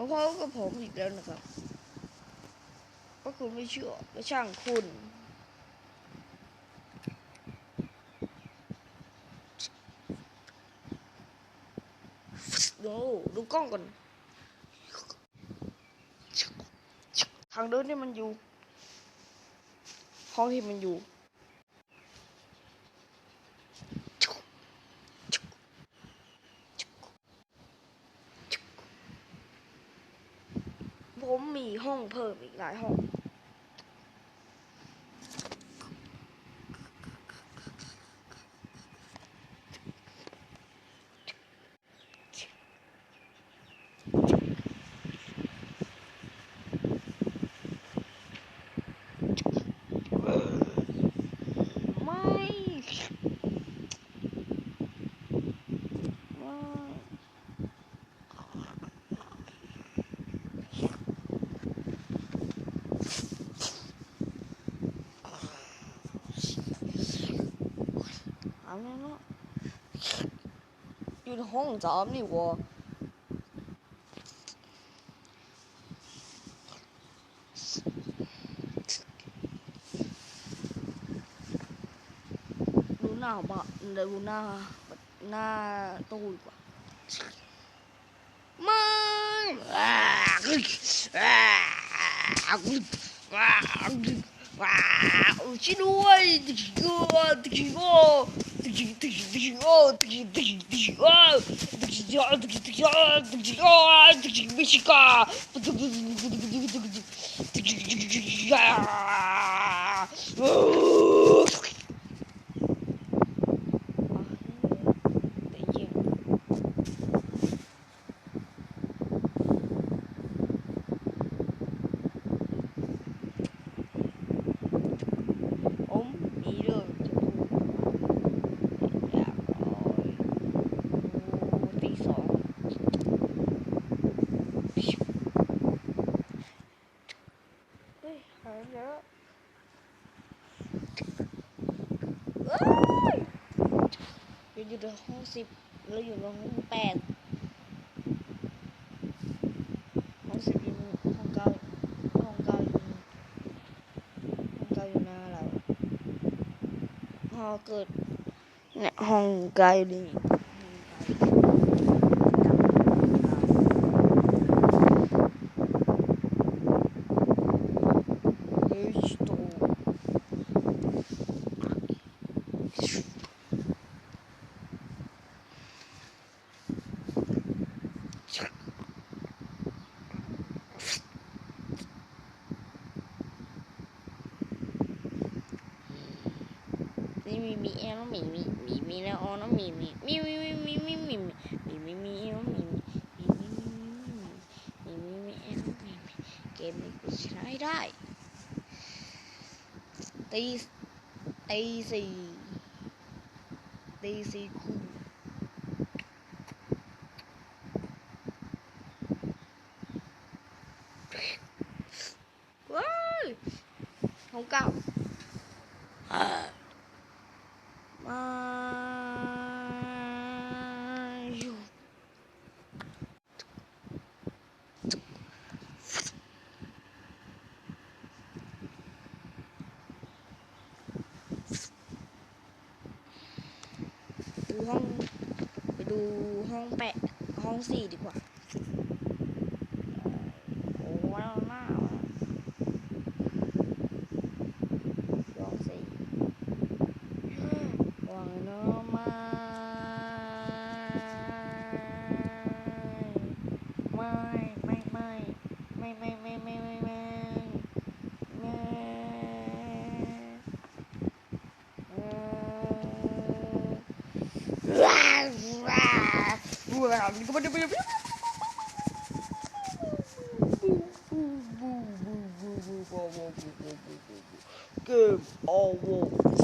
ก็เพราะกับผมอีกแล้วนะครับก็คุณไม่เชื่อก็ช่างคุณดูดูกล้องก่อน ทางเดินที่มันอยู่ ห้องที่มันอยู่ ผ มีห้องเพิ่มอีกหลายห้อง เนี่ยเอยู่ในห้องจามนี่วะดูหน้าบะดูหน้าหน้าตู้กว่าไม่ว้าวว้าวว้าวช่วยด้วยช่วยด้วย Мечка! Ooh. ฮ้ยหายแล้วเอ้ยเราอยู่ในห้องสิบเราอยู่ในห้องแปดห้องสิบอยู่ห้องเก้าห้องเก้าอยู่ห้องเก้าอยู่หน้าเราพอเกิดเนี่ยห้องไกลนี่เฮ้ยโต นี่มีมีแอลน้องหมีมีมีมีแล้วอ๋อน้องหมีมีมีมีมีมีมีมีมีมีมีแอลน้องหมีมีมีมีมีมีมีมีแอลน้องหมีมีเกมนี้กูชนะให้ได้ตีตีสี่ตีสี่คู่ว้ายห้องเก่า มาอยู่ดูห้องไป ดูห้องแปะห้องสี่ดีกว่า Game over. Oh,